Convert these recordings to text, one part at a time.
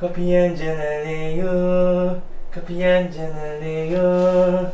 커피 한 잔 할래요? 커피 한 잔 할래요?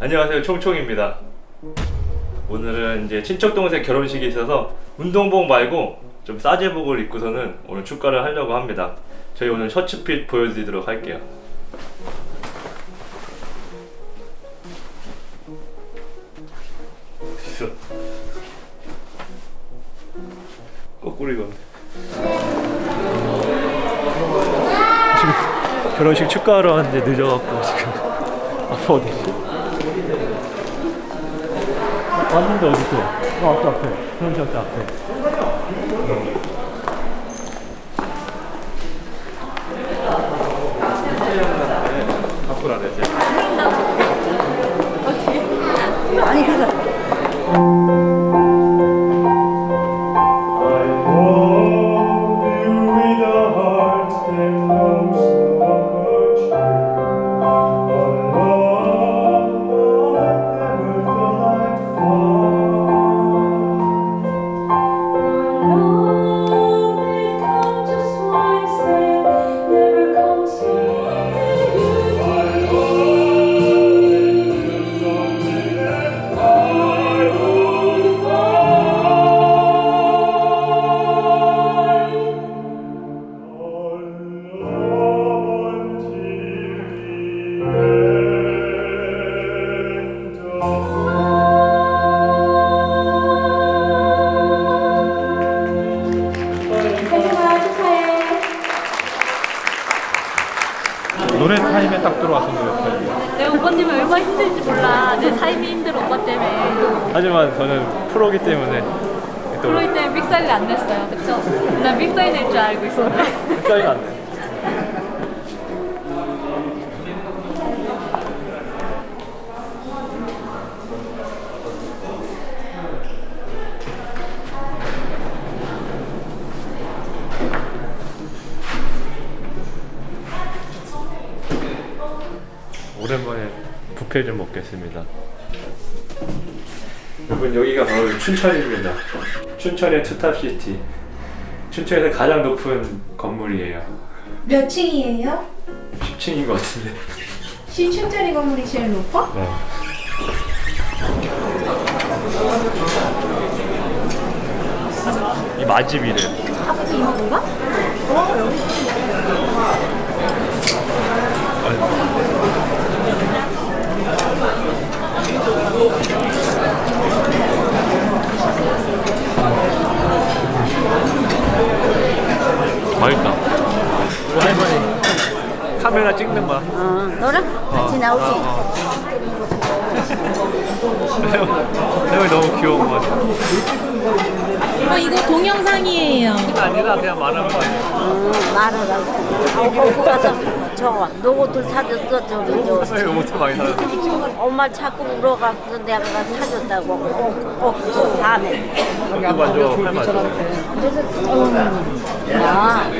안녕하세요. 총총입니다. 오늘은 이제 친척 동생 결혼식이 있어서 운동복 말고 좀 싸제복을 입고서는 오늘 축가를 하려고 합니다. 저희 오늘 셔츠핏 보여드리도록 할게요. 거꾸로 입었네. 결혼식 축가하러 왔는데 늦어갖고 지금 아빠 어디지? 왔는데 어디서? 어, 아까 앞에. 결혼식 앞에. 나가지. 아니 I 노래 타임에 딱 들어왔었는데 옆에 내 오빠님은 얼마나 힘들지 몰라. 내 삶이 힘들어 오빠 때문에. 하지만 저는 프로기 때문에 또 그러기 때문에 빅사이를 안 냈어요. 그쵸? 난 빅사이 낼줄 알고 있었는데 헷갈리면 안 돼. 오랜만에 뷔페 좀 먹겠습니다. 여러분 여기가 바로 춘천입니다. 춘천의 투탑시티. 춘천에서 가장 높은 건물이에요. 몇 층이에요? 10층인 것 같은데. 10층짜리 건물이 제일 높아? 네. 이 맛집이래. 아버지 이모인가? 맛있다. 카메라 찍는 거야. 어, 너랑 같이 나오지? 할머니 너무 귀여운 거 같아. 어, 이거 동영상이에요. 아니라 그냥 말하는 거 아니야. 응 말하라고 거기 가서 저거 노고들 사줬어 저기 저. 못해 많이 살았어. 엄마 자꾸 울어갖고 내가 가서 사줬다고. 꼭, 꼭, 저 밤에. 한국 만져, 팔 음, 야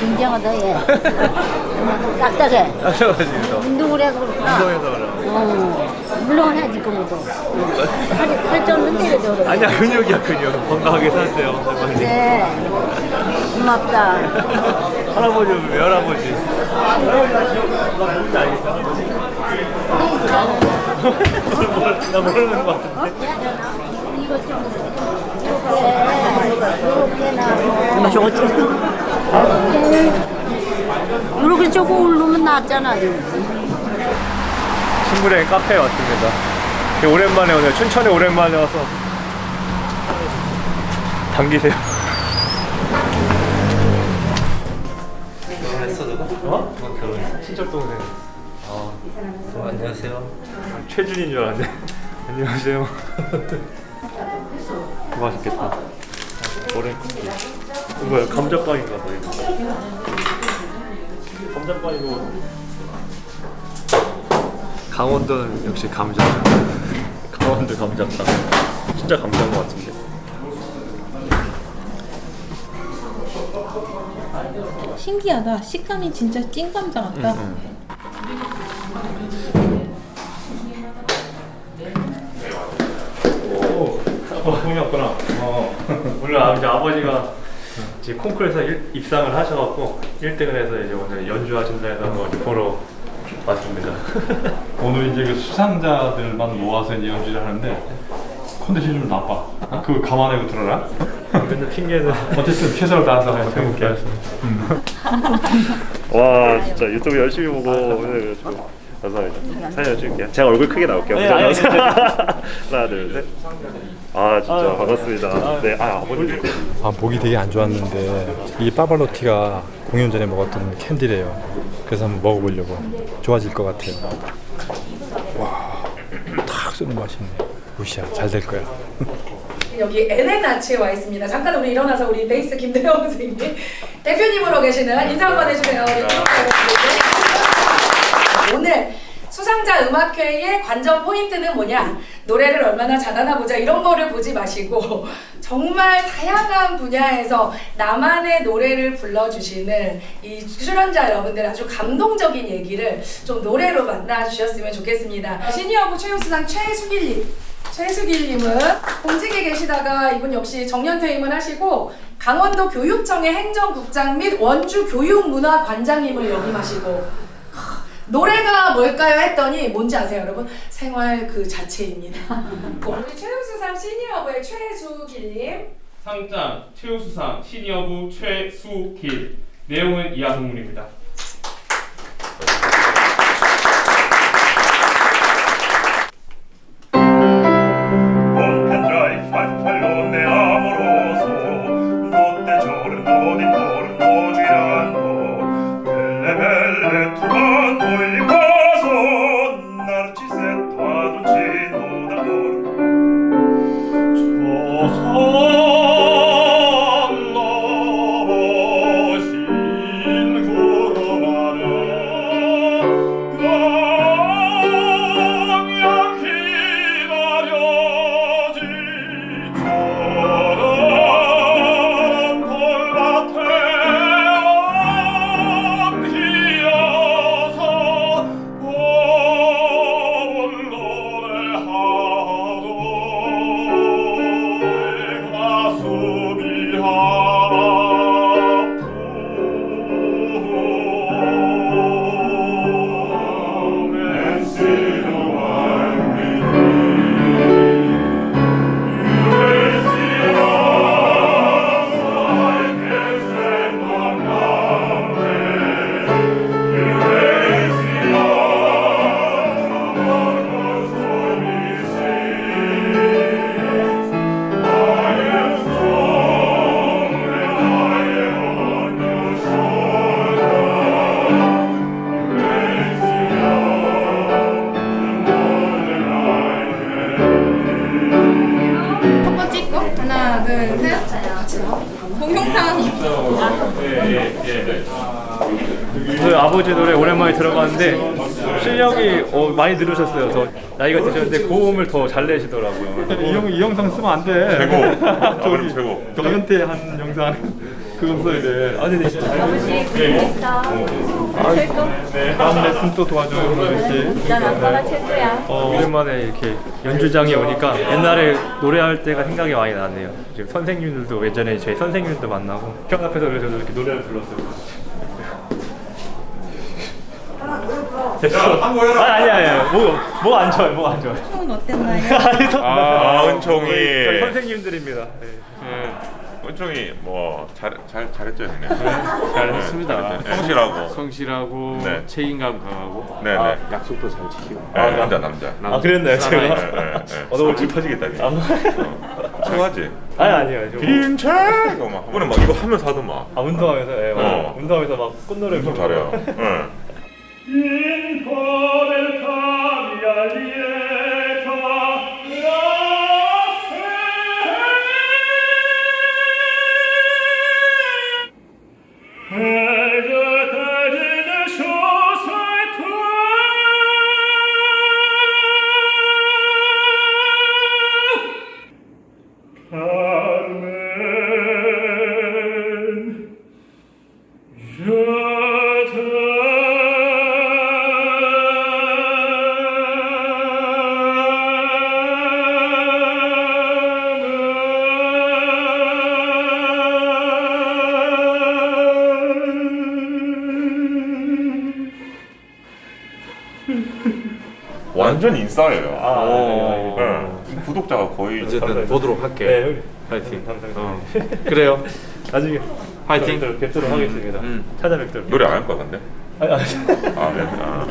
굉장하다 얘. 딱딱해. 하셔가지고. 운동을 해서 그렇구나. 운동해서 그래. 어, 물론 해지 그거도. 살이 살쪘는데 저래 아니야, 근육이야, 근육. 건강하게 사세요, 할머니. 네 고맙다. 할아버지, 외할아버지. 나 모르는 거 같은데. 좀나 저거 이렇게 저거 올르면 낫잖아 신부랭 카페에 왔습니다. 오랜만에 오늘 춘천에 오랜만에 와서 당기세요. 결혼했어 누가? 어? 누가 결혼했어? 친척 동생. 어, 안녕하세요. 최준인 줄 알았네. 안녕하세요. 맛있겠다. 오렌 쿠키. 뭐야 감자빵인가 봐 이거. 감자빵이고. 강원도는 역시 감자. 강원도 감자빵. 진짜 감자인 것 같은데. 신기하다. 식감이 진짜 찐 감자 같다. 오, 어, 돈이 없구나. 어, 오늘 아, 이제 아버지가 지금 콩쿠르에서 일- 입상을 하셔갖고 1등을 해서 이제 오늘 연주하신다 해서 한번 보러 왔습니다. 오늘 이제 그 수상자들만 모아서 이제 연주를 하는데 컨디션이 좀 나빠. 그거 감안하고 들어라. 맨날 핑계는 어쨌든 최선을 다해서 한번 해볼게. 와 진짜 유튜브 열심히 보고 오늘 그래가지고 감사합니다 사진 찍을게요 제가 얼굴 크게 나올게요 네. 하나 둘셋 아 진짜 반갑습니다 네 아 아버님 아 목이 되게 안 좋았는데 이 파발로티가 공연 전에 먹었던 캔디래요. 그래서 한번 먹어보려고 좋아질 것 같아요. 와, 탁 쏘는 맛이 있네. 우시야, 잘 될 거야. 여기 엘레나치에 와 있습니다. 잠깐 우리 일어나서 우리 베이스 김대영 선생님 대표님으로 계시는 인사 한번 해주세요. 오늘 수상자 음악회의 관전 포인트는 뭐냐? 노래를 얼마나 잘하나 보자 이런 거를 보지 마시고 정말 다양한 분야에서 나만의 노래를 불러주시는 이 출연자 여러분들 아주 감동적인 얘기를 좀 노래로 만나주셨으면 좋겠습니다. 시니어부 최우수상 최수길님 최수길님은 공직에 계시다가 이분 역시 정년퇴임을 하시고 강원도 교육청의 행정국장 및 원주 교육문화관장님을 역임하시고 하, 노래가 뭘까요 했더니 뭔지 아세요 여러분? 생활 그 자체입니다. 우리 최우수상 시니어부의 최수길님 상장 최우수상 시니어부 최수길 내용은 이하 동문입니다. 저희 아버지 노래 오랜만에 들어봤는데 실력이 어, 많이 늘으셨어요. 더 나이가 드셨는데 고음을 더 잘 내시더라고요. 이, 영, 이 영상 쓰면 안 돼. 최고. 저기 최고. 정현태 한 영상 그거 써야 돼. 아, 근데 진짜 잘 네, 다음 레슨 또 도와줘요, 그렇지. 난 아빠가 최고야. 어, 오랜만에 이렇게 연주장에 오니까 옛날에 노래할 때가 생각이 많이 나네요. 지금 선생님들도 예전에 제 선생님들도 만나고 형 앞에서 그래서 저도 이렇게 노래를 불렀어요. 아 아니 아니 뭐뭐안 좋아요 뭐안 좋아요. 톤 어땠나요? 아니 선- 아, 은총이. 저희, 저희 선생님들입니다. 네. 예, 은총이 뭐잘 잘 잘했죠 형님. 잘했습니다. 네, 성실하고. 성실하고 네. 책임감 강하고 네네. 아, 약속도 잘 지키고 네, 남자 남자. 아 그랬나요 제가? 네, 네, 네. 어, 너무 집 터지겠다. 니 아, 최고하지. 아니 아니요. 좀 빈책 이거 막 이번에 막 이거 하면서 하더만. 아 운동하면서 예. 어. 운동하면서 막 꽃노래 엄청 부르고. 잘해요. 예. 완전 인싸예요. 아, 오. 네. 구독자가 거의 어쨌든 보도록 할게. 네. 파이팅. 감사합니다. 어. 그래요. 나중에 파이팅. 뵙도록, 뵙도록 하겠습니다. 음. 찾아뵙도록. 노래 안할 것 같은데? 아니, 아니. 아, 네. 아.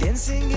Dancing